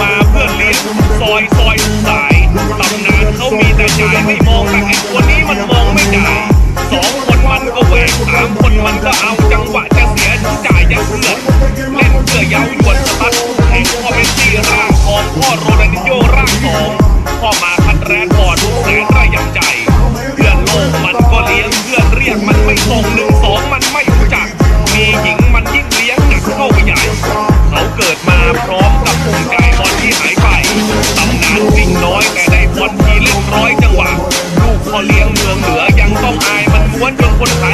มาเพื่อเลี้ยงซอยซอยสายตำนานเขามีแต่จ่ายไม่มองแต่ไอ้ตัวนี้มันมองไม่จ่ายสองคนมันก็แหวกสามคนมันก็เอาจังหวะจะเสียจ่ายยังเพื่อนเล่นเพื่อเย้า เมืองเหลือยังต้องอายมันม้วนจนคนขาย